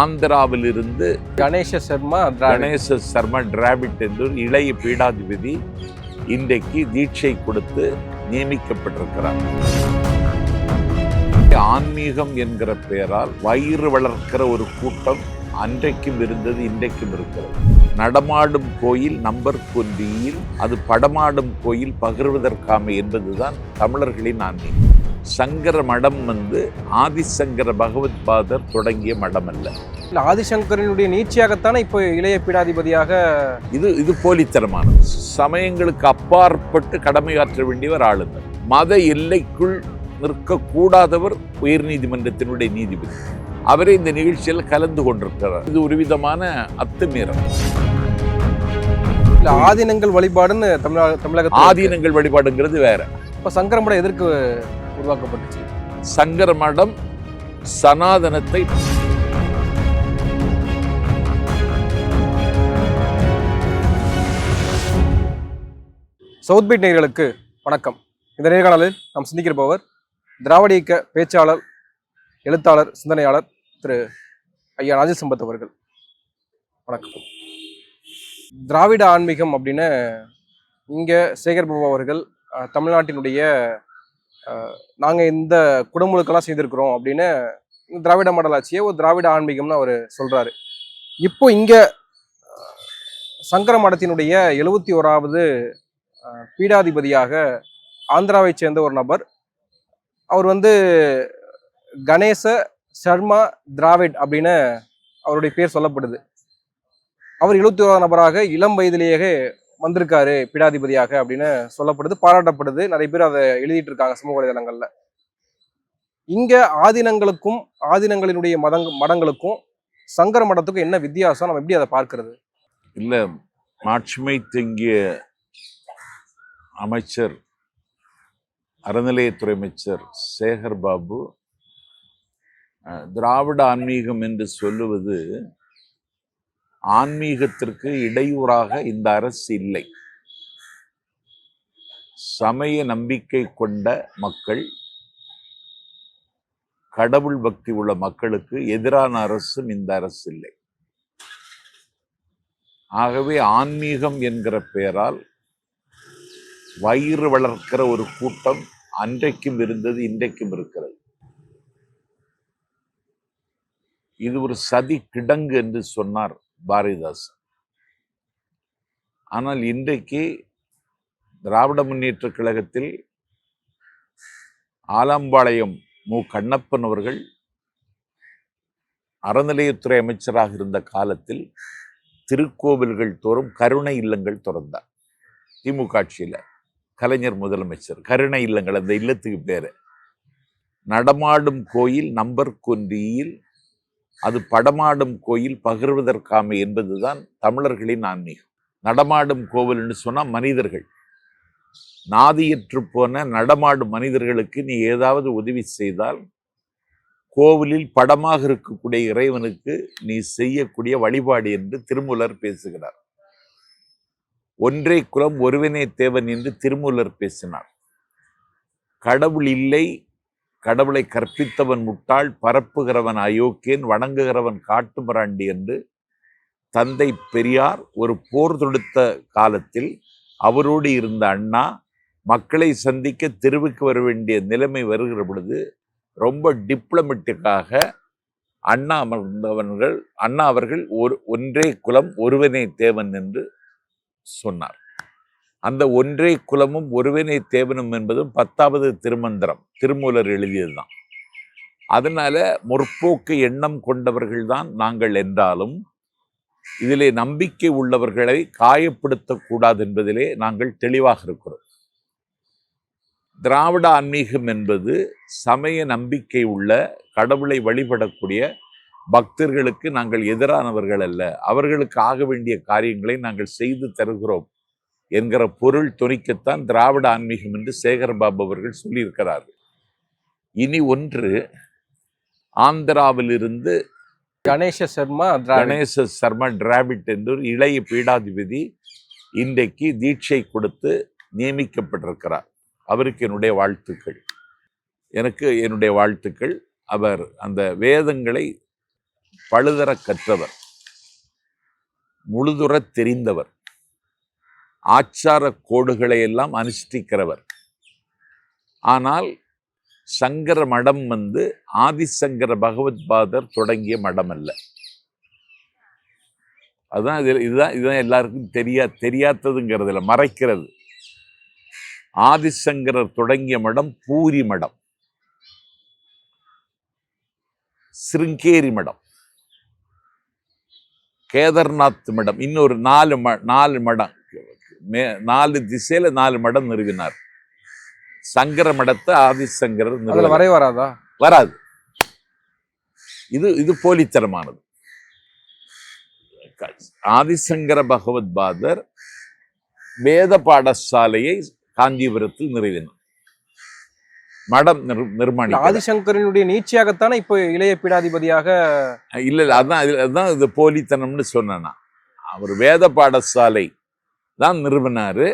ஆந்திராவிலிருந்து கணேஷ சர்மா கணேச சர்மா டிராவிட் என்ற இளைய பீடாதிபதி இன்றைக்கு தீட்சை கொடுத்து நியமிக்கப்பட்டிருக்கிறார். ஆன்மீகம் என்கிற பெயரால் வயிறு வளர்க்கிற ஒரு கூட்டம் அன்றைக்கும் இருந்தது இன்றைக்கும் இருக்கிறது. நடமாடும் கோயில் நம்பர் கொன்றியில் அது படமாடும் கோயில் பகிர்வதற்காமை என்பதுதான் தமிழர்களின் ஆன்மீகம். சங்கர மடம் வந்து ஆதிசங்கர பகவத் பாதர் தொடங்கிய மடம் அல்ல இல்ல ஆதிசங்கரனுடைய நீட்சியாகத்தானே இப்போ இளைய பீடாதிபதியாக இது இது போலித்தனமானது. சமயங்களுக்கு அப்பாற்பட்டு கடமையாற்ற வேண்டியவர் ஆளுநர். மத எல்லைக்குள் நிற்கக்கூடாதவர் உயர்நீதிமன்றத்தினுடைய நீதிபதி. அவரே இந்த நிகழ்ச்சியில் கலந்து கொண்டிருக்கிறார். இது ஒரு விதமான அத்துமீறல். இல்ல ஆதீனங்கள் வழிபாடுன்னு தமிழக தமிழகத்தில் ஆதீனங்கள் வழிபாடுங்கிறது வேற. இப்போ சங்கரமடம் எதற்கு உருவாக்கப்பட்டுச்சு. சங்கர மடம் சனாதனத்தை சவுத் பீட் நேயர்களுக்கு வணக்கம். இந்த நேர்காணலில் நாம் சிந்திக்கிறபவர் திராவிட இயக்க பேச்சாளர் எழுத்தாளர் சிந்தனையாளர் திரு ஐயா ராஜ சம்பத் அவர்கள். வணக்கம். திராவிட ஆன்மீகம் அப்படின்னு இங்கே சேகர் பாபு அவர்கள் தமிழ்நாட்டினுடைய நாங்கள் இந்த குடமுழுக்கெல்லாம் செய்திருக்கிறோம் அப்படின்னு திராவிட மாடல் ஆட்சியை ஒரு திராவிட ஆன்மீகம்னு அவர் சொல்கிறாரு இப்போ இங்கே சங்கர மடத்தினுடைய எழுபத்தி ஓராவது பீடாதிபதியாக ஆந்திராவை சேர்ந்த ஒரு நபர். அவர் வந்து கணேச சர்மா திராவிட் அப்படின்னு அவருடைய பேர் சொல்லப்படுது. அவர் எழுபத்தி ஓராவது நபராக இளம் வயதிலேயே வந்திருக்காரு பீடாதிபதியாக அப்படின்னு சொல்லப்படுது பாராட்டப்படுது. நிறைய பேர் அதை எழுதிட்டு இருக்காங்க சமூக வலைதளங்கள்ல. இங்க ஆதீனங்களுக்கும் ஆதீனங்களினுடைய மதங் மடங்களுக்கும் சங்கர மடத்துக்கும் என்ன வித்தியாசம்? நம்ம எப்படி அதை பார்க்கறது? இல்லை மாட்சிமை தங்கிய அமைச்சர் அறநிலையத்துறை அமைச்சர் சேகர் பாபு திராவிட ஆன்மீகம் என்று சொல்லுவது ஆன்மீகத்திற்கு இடையூறாக இந்த அரசு இல்லை. சமய நம்பிக்கை கொண்ட மக்கள் கடவுள் பக்தி உள்ள மக்களுக்கு எதிரான அரசும் இந்த அரசு இல்லை. ஆகவே ஆன்மீகம் என்கிற பெயரால் வயிறு வளர்க்கிற ஒரு கூட்டம் அன்றைக்கும் இருந்தது இன்றைக்கும் இருக்கிறது. இது ஒரு சதி கிடங்கு என்று சொன்னார் பாரதிதாசன். ஆனால் இன்றைக்கு திராவிட முன்னேற்ற கழகத்தில் ஆலம்பாளையம் மு. கண்ணப்பன் அவர்கள் அறநிலையத்துறை அமைச்சராக இருந்த காலத்தில் திருக்கோவில்கள் தோறும் கருணை இல்லங்கள் திறந்தார். திமுக ஆட்சியில் கலைஞர் முதலமைச்சர். கருணை இல்லங்கள் அந்த இல்லத்துக்கு பேர். நடமாடும் கோயில் நம்பர் கொன்றியில் அது படமாடும் கோயில் பகிர்வதற்காமை என்பதுதான் தமிழர்களின் ஆன்மீகம். நடமாடும் கோவில்னு சொன்னால் மனிதர்கள். நாதியற்று போன நடமாடும் மனிதர்களுக்கு நீ ஏதாவது உதவி செய்தால் கோவிலில் படமாக இருக்கக்கூடிய இறைவனுக்கு நீ செய்யக்கூடிய வழிபாடு என்று திருமூலர் பேசுகிறார். ஒன்றே குலம் ஒருவனே தேவன் என்று திருமூலர் பேசினார். கடவுள் இல்லை கடவுளை கற்பித்தவன் முட்டாள் பரப்புகிறவன் அயோக்கியன் வணங்குகிறவன் காட்டுமிராண்டி என்று தந்தை பெரியார் ஒரு போர் தொடுத்த காலத்தில் அவரோடு இருந்த அண்ணா மக்களை சந்திக்க தெருவுக்கு வர வேண்டிய நிலைமை வருகிற பொழுது ரொம்ப டிப்ளமெட்டிக்காக அண்ணா அமர்ந்தவர்கள் அண்ணா அவர்கள் ஒரு ஒன்றே குலம் ஒருவனே தேவன் என்று சொன்னார். அந்த ஒன்றே குலமும் ஒருவனே தேவனும் என்பதும் பத்தாவது திருமந்திரம். திருமூலர் எழுதியதுதான். அதனால் முற்போக்கு எண்ணம் கொண்டவர்கள்தான் நாங்கள் என்றாலும் இதிலே நம்பிக்கை உள்ளவர்களை காயப்படுத்தக்கூடாது என்பதிலே நாங்கள் தெளிவாக இருக்கிறோம். திராவிட ஆன்மீகம் என்பது சமய நம்பிக்கை உள்ள கடவுளை வழிபடக்கூடிய பக்தர்களுக்கு நாங்கள் எதிரானவர்கள் அல்ல. அவர்களுக்கு ஆக வேண்டிய காரியங்களை நாங்கள் செய்து தருகிறோம். என்கிற பொருள் துணிக்கத்தான் திராவிட ஆன்மீகம் என்று சேகர் பாபு அவர்கள் சொல்லியிருக்கிறார்கள். இனி ஒன்று ஆந்திராவிலிருந்து கணேஷ சர்மா கணேச சர்மா டிராவிட் என்ற ஒரு இளைய பீடாதிபதி இன்றைக்கு தீட்சை கொடுத்து நியமிக்கப்பட்டிருக்கிறார். அவருக்கு என்னுடைய வாழ்த்துக்கள். எனக்கு என்னுடைய வாழ்த்துக்கள். அவர் அந்த வேதங்களை பழுதர கற்றவர். முழுதுறத் தெரிந்தவர். ஆச்சார கோடுகளை எல்லாம் அனுஷ்டிக்கிறவர். ஆனால் சங்கர மடம் வந்து ஆதிசங்கர பகவத்பாதர் தொடங்கிய மடம் அல்ல அதுதான் இது இதுதான் இதுதான் எல்லாருக்கும் தெரியா தெரியாததுங்கிறதுல மறைக்கிறது. ஆதிசங்கரர் தொடங்கிய மடம் பூரி மடம். சிருங்கேரி மடம். கேதார்நாத் மடம் இன்னொரு நாலு ம நாலு மடம். மே நாலு திசையில நாலு மடம் நிறுவினார். சங்கர மடத்தை ஆதிசங்கரர் வரவே வராதா? வராது. இது இது போலித்தனமானது. ஆதிசங்கர பகவத்பாதர் வேத பாடசாலையை காஞ்சிபுரத்தில் நிறுவினார். மடம் நிர் நிர்மாணி ஆதிசங்கரனுடைய நீட்சியாகத்தானே இப்போ இளைய பீடாதிபதியாக இல்ல இல்ல அதான் அதான் இது போலித்தனம்னு சொன்னேன் நான். அவர் வேத பாடசாலை தான் நிறுவினார்.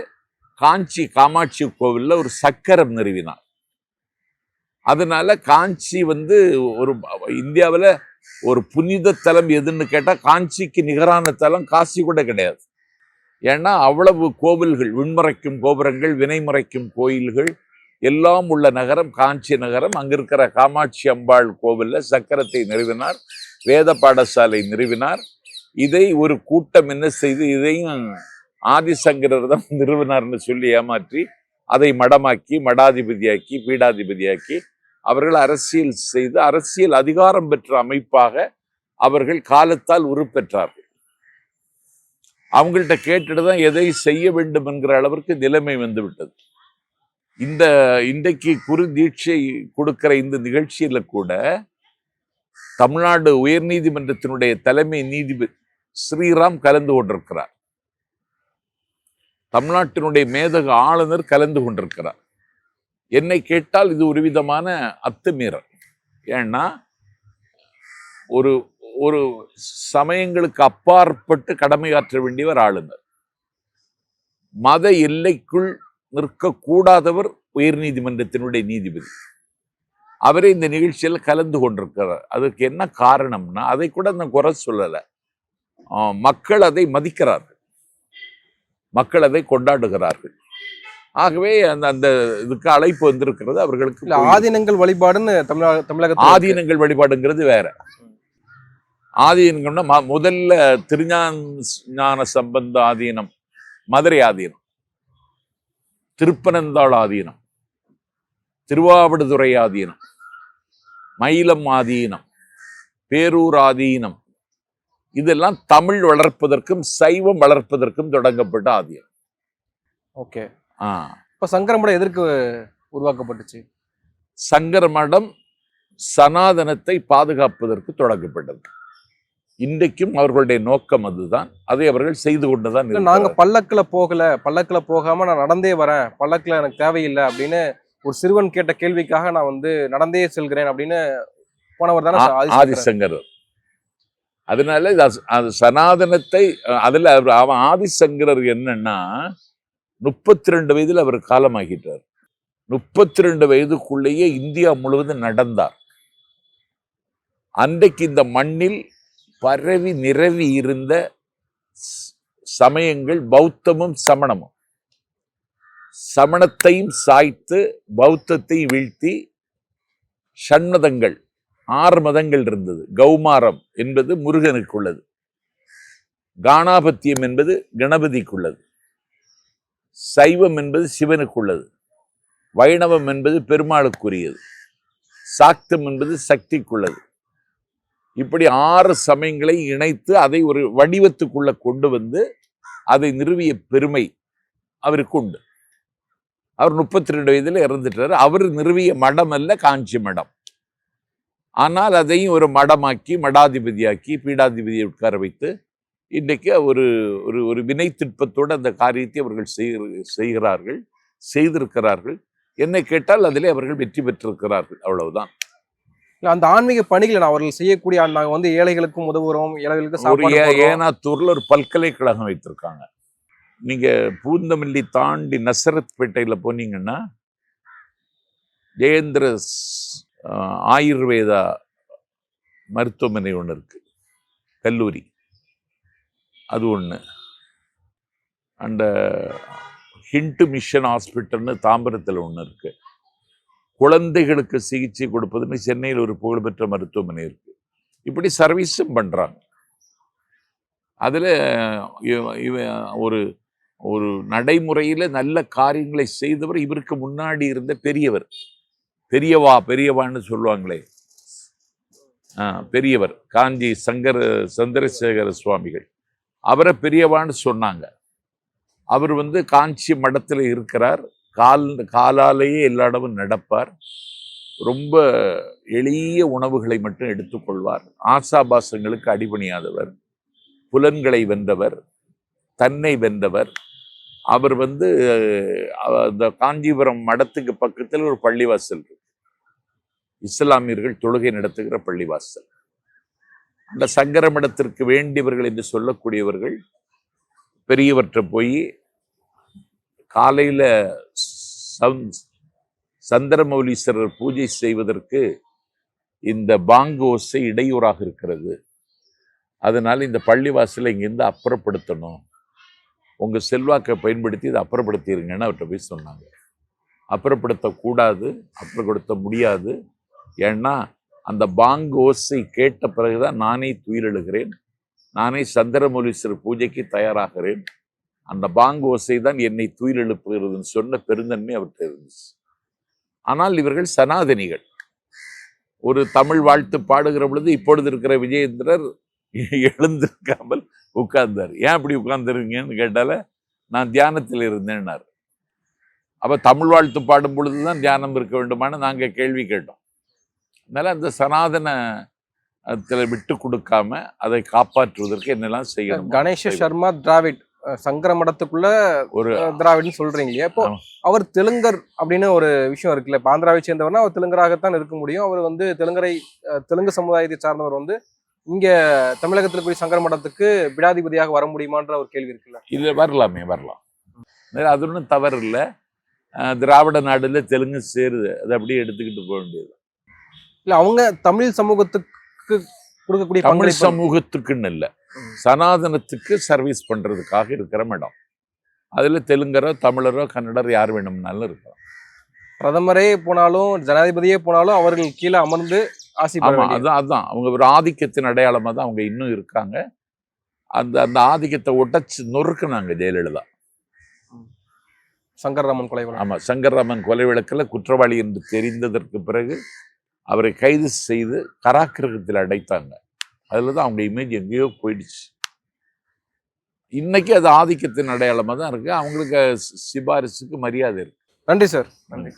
காஞ்சி காமாட்சி கோவிலில் ஒரு சக்கரம் நிறுவினார். அதனால காஞ்சி வந்து ஒரு இந்தியாவில் ஒரு புனித தலம் எதுன்னு கேட்டால் காஞ்சிக்கு நிகரான தலம் காசி கூட கிடையாது. ஏன்னா அவ்வளவு கோவில்கள் விண்மறைக்கும் கோபுரங்கள் வினைமுறைக்கும் கோயில்கள் எல்லாம் உள்ள நகரம் காஞ்சி நகரம். அங்கே இருக்கிற காமாட்சி அம்பாள் கோவிலில் சக்கரத்தை நிறுவினார் வேத பாடசாலை நிறுவினார். இதை ஒரு கூட்டம் என்ன செய்து இதையும் ஆதிசங்கரர் தான் நிறுவனர்னு சொல்லி ஏமாற்றி அதை மடமாக்கி மடாதிபதியாக்கி பீடாதிபதியாக்கி அவர்கள் அரசியல் செய்து அரசியல் அதிகாரம் பெற்ற அமைப்பாக அவர்கள் காலத்தால் உருப்பெற்றார்கள். அவங்கள்ட்ட கேட்டுட்டு தான் எதை செய்ய வேண்டும் என்கிற அளவிற்கு நிலைமை வந்து விட்டது இந்த இன்றைக்கு குரு தீட்சை கொடுக்கிற இந்த நிகழ்ச்சியில் கூட தமிழ்நாடு உயர்நீதிமன்றத்தினுடைய தலைமை நீதிபதி ஸ்ரீராம் கலந்து கொண்டிருக்கிறார். தமிழ்நாட்டினுடைய மேதக ஆளுநர் கலந்து கொண்டிருக்கிறார். என்னை கேட்டால் இது ஒரு விதமான அத்துமீறல் ஏன்னா ஒரு ஒரு சமயங்களுக்கு அப்பாற்பட்டு கடமையாற்ற வேண்டியவர் ஆளுநர். மத எல்லைக்குள் நிற்கக்கூடாதவர் உயர்நீதிமன்றத்தினுடைய நீதிபதி. அவரே இந்த நிகழ்ச்சியில் கலந்து கொண்டிருக்கிறார். அதுக்கு என்ன காரணம்னா அதை கூட நான் குறை சொல்லலை. ஆஹ் மக்கள் அதை மதிக்கிறார் மக்கள் அதை கொண்டாடுகிறார்கள். ஆகவே அந்த அந்த இதுக்கு அழைப்பு வந்திருக்கிறது அவர்களுக்கு ஆதீனங்கள் வழிபாடுன்னு தமிழக இருக்கு. ஆதீனங்கள் வழிபாடுங்கிறது வேற. ஆதீனங்கள்னா முதல்ல திருஞான ஞான சம்பந்த ஆதீனம் மதுரை ஆதீனம். திருப்பனந்தாள் ஆதீனம் திருவாவடுதுறை ஆதீனம் மயிலம் ஆதீனம் பேரூர் ஆதீனம் இதெல்லாம் தமிழ் வளர்ப்பதற்கும் சைவம் வளர்ப்பதற்கும் தொடங்கப்பட்ட ஆதீனம் ஓகே. ஆ. இப்ப சங்கரமடம் எதற்கு உருவாக்கப்பட்டுச்சு? சங்கர மடம் சனாதனத்தை பாதுகாப்பதற்கு தொடங்கப்பட்டது. இன்றைக்கும் அவர்களுடைய நோக்கம் அதுதான். அதை அவர்கள் செய்து கொண்டுதான் இல்ல, நாங்க இருக்கிறார்கள். பல்லக்குல போகல. பல்லக்குல போகாம நான் நடந்தே வரேன். பல்லக்குல எனக்கு தேவையில்லை அப்படின்னு ஒரு சிறுவன் கேட்ட கேள்விக்காக நான் வந்து நடந்தே செல்கிறேன் அப்படின்னு போனவர் தானே ஆ- ஆதிசங்கரர். ஆதிசங்கரர். அதனால அது சனாதனத்தை அதில் அவர் அவன் ஆதிசங்கரர் என்னன்னா முப்பத்தி ரெண்டு வயதில் அவர் காலமாகிட்டார். முப்பத்தி ரெண்டு வயதுக்குள்ளேயே இந்தியா முழுவதும் நடந்தார். அன்றைக்கு இந்த மண்ணில் பரவி நிரவி இருந்த சமயங்கள் பௌத்தமும் சமணமும். சமணத்தையும் சாய்த்து பௌத்தத்தை வீழ்த்தி ஷண்மதங்கள் ஆறு மதங்கள் இருந்தது. கௌமாரம் என்பது முருகனுக்குள்ளது. காணாபத்தியம் என்பது கணபதிக்குள்ளது. சைவம் என்பது சிவனுக்குள்ளது. வைணவம் என்பது பெருமாளுக்குரியது. சாக்தம் என்பது சக்திக்குள்ளது. இப்படி ஆறு சமயங்களை இணைத்து அதை ஒரு வடிவத்துக்குள்ள கொண்டு வந்து அதை நிறுவிய பெருமை அவருக்கு உண்டு. அவர் முப்பத்தி ரெண்டு வயதில் இறந்துட்டாரு. அவர் நிறுவிய மடம் அல்ல காஞ்சி மடம். ஆனால் அதையும் ஒரு மடமாக்கி மடாதிபதியாக்கி பீடாதிபதியை உட்கார வைத்து இன்றைக்கு ஒரு ஒரு ஒரு வினை திட்பத்தோடு அந்த காரியத்தை அவர்கள் செய்கிற- செய்கிறார்கள் செய்திருக்கிறார்கள். என்னை கேட்டால் அதிலே அவர்கள் வெற்றி பெற்றிருக்கிறார்கள். அவ்வளவுதான். இல்ல அந்த ஆன்மீக பணிகளை நான் அவர்கள் செய்யக்கூடிய நாங்க வந்து ஏழைகளுக்கும் உதவுறோம் ஏழைகளுக்கு ஒரு. ஏனாத்தூர்ல ஒரு பல்கலைக்கழகம் வைத்திருக்காங்க. நீங்க பூந்தமல்லி தாண்டி நசரத் பேட்டையில போனீங்கன்னா ஜெயேந்திர ஆயுர்வேதா மருத்துவமனை ஒன்று இருக்கு. கல்லூரி. அது ஒன்று அந்த ஹிண்ட் மிஷன் ஹாஸ்பிட்டல்னு தாம்பரத்தில் ஒன்று இருக்கு. குழந்தைகளுக்கு சிகிச்சை கொடுப்பதுன்னு சென்னையில் ஒரு புகழ்பெற்ற மருத்துவமனை இருக்கு. இப்படி சர்வீஸும் பண்ணுறாங்க அதில் இவ ஒரு ஒரு நடைமுறையில் நல்ல காரியங்களை செய்தவர் இவருக்கு முன்னாடி இருந்த பெரியவர். பெரியவா பெரியவான்னு சொல்லுவாங்களே. பெரியவர் காஞ்சி சங்கர சந்திரசேகர சுவாமிகள். அவரை பெரியவான்னு சொன்னாங்க. அவர் வந்து காஞ்சி மடத்தில் இருக்கிறார். கால் காலாலேயே எல்லா இடமும் நடப்பார். ரொம்ப எளிய உணவுகளை மட்டும் எடுத்துக்கொள்வார். ஆசாபாசங்களுக்கு அடிபணியாதவர். புலன்களை வென்றவர். தன்னை வென்றவர். அவர் வந்து அந்த காஞ்சிபுரம் மடத்துக்கு பக்கத்தில் ஒரு பள்ளிவாசல் இருக்கு. இஸ்லாமியர்கள் தொழுகை நடத்துகிற பள்ளிவாசல். அந்த சங்கரமிடத்திற்கு வேண்டியவர்கள் என்று சொல்லக்கூடியவர்கள் பெரியவற்றை போய் காலையில் சந்திரமௌலீஸ்வரர் பூஜை செய்வதற்கு இந்த பாங்கு ஓசை இடையூறாக இருக்கிறது. அதனால் இந்த பள்ளிவாசலை இங்கேருந்து அப்புறப்படுத்தணும். உங்கள் செல்வாக்கை பயன்படுத்தி இதை அப்புறப்படுத்திடுங்கன்னு அவர்கிட்ட போய் சொன்னாங்க. அப்புறப்படுத்தக்கூடாது அப்புறப்படுத்த முடியாது. ஏன்னா அந்த பாங்கு ஓசை கேட்ட பிறகுதான் நானே துயிலெழுகிறேன் நானே சந்திரமௌலீஸ்வரர் பூஜைக்கு தயாராகிறேன். அந்த பாங்கு ஓசை தான் என்னை துயிலெழுப்புகிறதுன்னு சொன்ன பெருந்தன்மை அவர்கிட்ட இருந்துச்சு. ஆனால் இவர்கள் சனாதனிகள். ஒரு தமிழ் வாழ்த்து பாடுகிற பொழுது இப்பொழுது இருக்கிற விஜயேந்திரர் எழுந்திருக்காமல் உட்கார்ந்தார். ஏன் அப்படி உட்கார்ந்துருங்கன்னு கேட்டால நான் தியானத்தில் இருந்தேன்னார். அப்ப தமிழ் வாழ்த்து பாடும் பொழுதுதான் தியானம் இருக்க வேண்டுமான்னு நாங்க கேள்வி கேட்டோம். அதனால அந்த சனாதன அதுல விட்டு கொடுக்காம அதை காப்பாற்றுவதற்கு என்னெல்லாம் செய்யணும் கணேஷ சர்மா டிராவிட் அஹ், சங்கர மடத்துக்குள்ள ஒரு அஹ், திராவிட்னு சொல்றீங்க இல்லையா? இப்போ. அவர் தெலுங்கர் அப்படின்னு ஒரு விஷயம் இருக்குல்ல இப்போ ஆந்திராவை சேர்ந்தவர்னா அவர் தெலுங்கராகத்தான் இருக்க முடியும். அவர் வந்து தெலுங்கரை தெலுங்கு சமுதாயத்தை சார்ந்தவர் வந்து இங்க தமிழகத்தில் போய் சங்கர மடத்துக்கு பிடாதிபதியாக வர முடியுமான்ற ஒரு கேள்வி இருக்குல்ல? இல்ல வரலாமே வரலாம். அது ஒன்றும் தவறு இல்லை திராவிட நாடுல தெலுங்கு சேருது. அதை அப்படியே எடுத்துக்கிட்டு போக வேண்டியது இல்ல அவங்க தமிழ் சமூகத்துக்கு கொடுக்கக்கூடிய தமிழ் சமூகத்துக்குன்னு இல்லை. சனாதனத்துக்கு சர்வீஸ் பண்றதுக்காக இருக்கிற இடம் அதுல தெலுங்கரோ தமிழரோ கன்னடர் யார் வேணும்னாலும் இருக்கலாம் பிரதமரே போனாலும் ஜனாதிபதியே போனாலும் அவர்கள் கீழே அமர்ந்து ஆசி. அதான் அதான் அவங்க ஒரு ஆதிக்கத்தின் அடையாளமா தான் அவங்க இன்னும் இருக்காங்க அந்த அந்த ஆதிக்கத்தை உடைச்சு நொறுக்குனாங்க ஜெயலலிதா சங்கரராமன் கொலை வழக்கு. ஆமா சங்கர்ராமன் கொலை வழக்கில் குற்றவாளி என்று தெரிந்ததற்கு பிறகு அவரை கைது செய்து கராக்கிரகத்தில் அடைத்தாங்க. அதுல தான் அவங்க இமேஜ் எங்கேயோ போயிடுச்சு. இன்னைக்கு அது ஆதிக்கத்தின் அடையாளமா தான் இருக்கு. அவங்களுக்கு சிபாரிசுக்கு மரியாதை இருக்கு. நன்றி சார். நன்றி.